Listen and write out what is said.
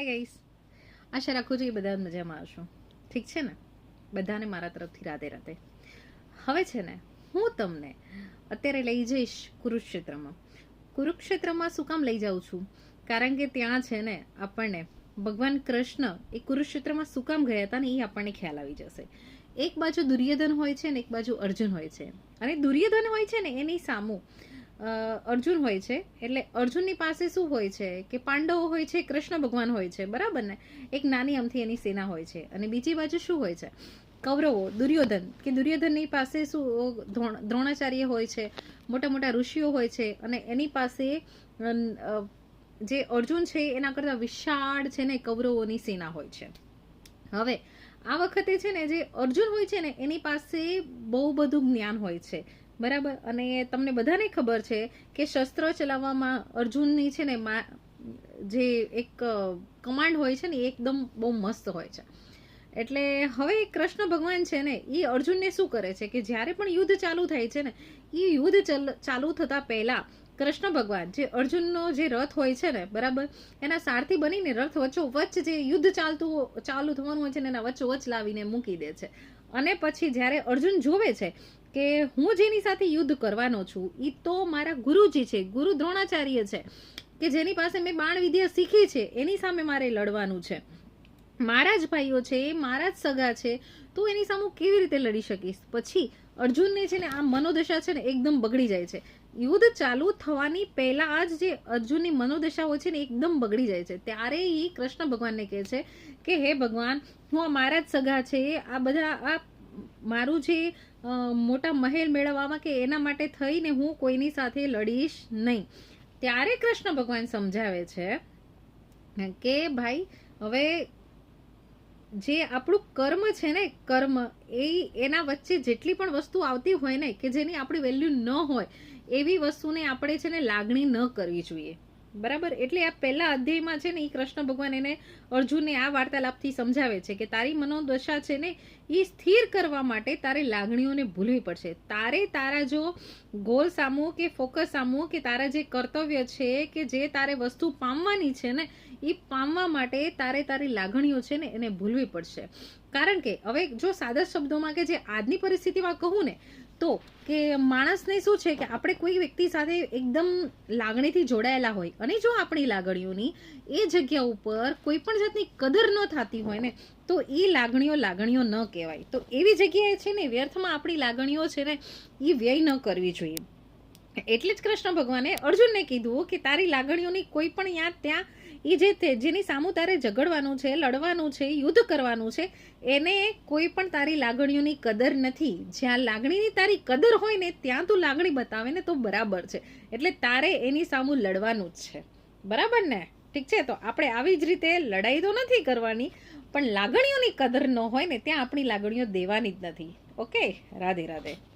Hi guys આશા રાખું છું કે બધા મજામાં આવશો ઠીક છે ને? બધાને મારા તરફથી રાધે રાધે હવે છે ને, હું તમને અત્યારે લઈ જઈશ કુરુક્ષેત્રમાં. કુરુક્ષેત્રમાં શું કામ લઈ જાઉં છું? કારણ કે ત્યાં છે ને, આપણને ભગવાન કૃષ્ણ એ કુરુક્ષેત્રમાં શું કામ ગયા હતા ને એ આપણને ખ્યાલ આવી જશે. એક બાજુ દુર્યોધન હોય છે ને, એક બાજુ અર્જુન હોય છે. અને દુર્યોધન હોય છે ને, એની સામું અર્જુન હોય છે. એટલે અર્જુનની પાસે શું હોય છે? કે પાંડવો હોય છે, કૃષ્ણ ભગવાન હોય છે. બરાબર ને? એક નાની અમથી એની સેના હોય છે. અને બીજી બાજુ શું હોય છે? કૌરવો, દુર્યોધન. કે દુર્યોધનની પાસે શું દ્રોણાચાર્ય હોય છે મોટા મોટા ઋષિઓ હોય છે અને એની પાસે જે અર્જુન છે, એના કરતાં વિશાળ છે ને કૌરવોની સેના હોય છે. હવે, આ વખતે છે ને જે અર્જુન હોય છે ને, એની પાસે બહુ બધું જ્ઞાન હોય છે. બરાબર? અને તમને બધાને ખબર છે કે શસ્ત્ર ચલાવવામાં અર્જુનની છે ને જે એક કમાન્ડ હોય છે ને એકદમ બહુ મસ્ત હોય છે. એટલે હવે કૃષ્ણ ભગવાન છે ને એ અર્જુનને શું કરે છે કે જ્યારે પણ યુદ્ધ ચાલુ થાય છે ને એ યુદ્ધ ચાલુ થતાં પહેલાં કૃષ્ણ ભગવાન જે અર્જુનનો જે રથ હોય છે ને, બરાબર? એના સારથી બનીને રથ વચ્ચો વચ્ચ જે યુદ્ધ ચાલતું ચાલુ થવાનું હોય છે ને, એના વચ્ચો વચ્ચ લાવીને મૂકી દે છે. અને પછી જ્યારે અર્જુન જોવે છે કે હું જેની સાથે યુદ્ધ કરવાનો છું એ તો મારા ગુરુજી છે, ગુરુ દ્રોણાચાર્ય છે, કે જેની પાસે મેં બાણ વિદ્યા શીખી છે, એની સામે મારે લડવાનું છે. મારા જ ભાઈઓ છે મારા જ સગા છે, તો એની સામે હું કેવી રીતે લડી શકીશ? પછી અર્જુનને છે ને આ મનોદશા છે ને એકદમ બગડી જાય છે. યુદ્ધ ચાલુ થવાની પહેલા જ જે અર્જુનની મનોદશા હોય છે ને એકદમ બગડી જાય છે. ત્યારે એ કૃષ્ણ ભગવાનને કહે છે કે, હે ભગવાન, હું આ મારા જ સગા છે, આ બધા, આ મારું જે મોટા મહેલ મેળવવામાં કે એના માટે થઈને હું કોઈની સાથે લડીશ નહીં. ત્યારે કૃષ્ણ ભગવાન સમજાવે છે કે ભાઈ, હવે જે આપણું કર્મ છે ને, કર્મ એ એના વચ્ચે જેટલી પણ વસ્તુ આવતી હોય ને, કે જેની આપણી વેલ્યુ ન હોય, એવી વસ્તુને આપણે છે ને લાગણી ન કરવી જોઈએ. બરાબર? એટલે આ પહેલા અધ્યાયમાં છે ને એ કૃષ્ણ ભગવાન એને અર્જુનને આ વાર્તાલાપથી સમજાવે છે કે તારી મનોદશા છે ને એ સ્થિર કરવા માટે તારે લાગણીઓને ભૂલવી પડશે. તારે તારા જો ગોલ સામો કે ફોકસ સામો કે તારા જે કર્તવ્ય છે કે જે તારે વસ્તુ પામવાની છે ને એ પામવા માટે તારે તારી લાગણીઓ છે ને એને ભૂલવી પડશે. કારણ કે હવે જો સાદા શબ્દોમાં કે જે આજની પરિસ્થિતિમાં કહું ને તો કે માણસને શું છે કે આપણે કોઈ વ્યક્તિ સાથે એકદમ લાગણીથી જોડાયેલા હોય અને જો આપણી લાગણીઓની એ જગ્યા ઉપર કોઈ પણ જાતની કદર ન થતી હોય ને, તો એ લાગણીઓ લાગણીઓ ન કહેવાય. તો એવી જગ્યાએ છે ને વ્યર્થમાં આપણી લાગણીઓ છે ને એ વ્યય ન કરવી જોઈએ. એટલે જ કૃષ્ણ ભગવાને અર્જુનને કીધું કે તારી લાગણીઓની કોઈ પણ યાદ ત્યાં એ જે તે, જેની સામું તારે ઝઘડવાનું છે, લડવાનું છે, યુદ્ધ કરવાનું છે, એને કોઈ પણ તારી લાગણીઓની કદર નથી. જ્યાં લાગણીની તારી કદર હોય ને ત્યાં તું લાગણી બતાવે ને તો બરાબર છે. એટલે તારે એની સામું લડવાનું જ છે. બરાબર ને? ઠીક છે? તો આપણે આવી જ રીતે લડાઈ તો નથી કરવાની, પણ લાગણીઓની કદર ન હોય ને ત્યાં આપણી લાગણીઓ દેવાની જ નથી. ઓકે? રાધે રાધે.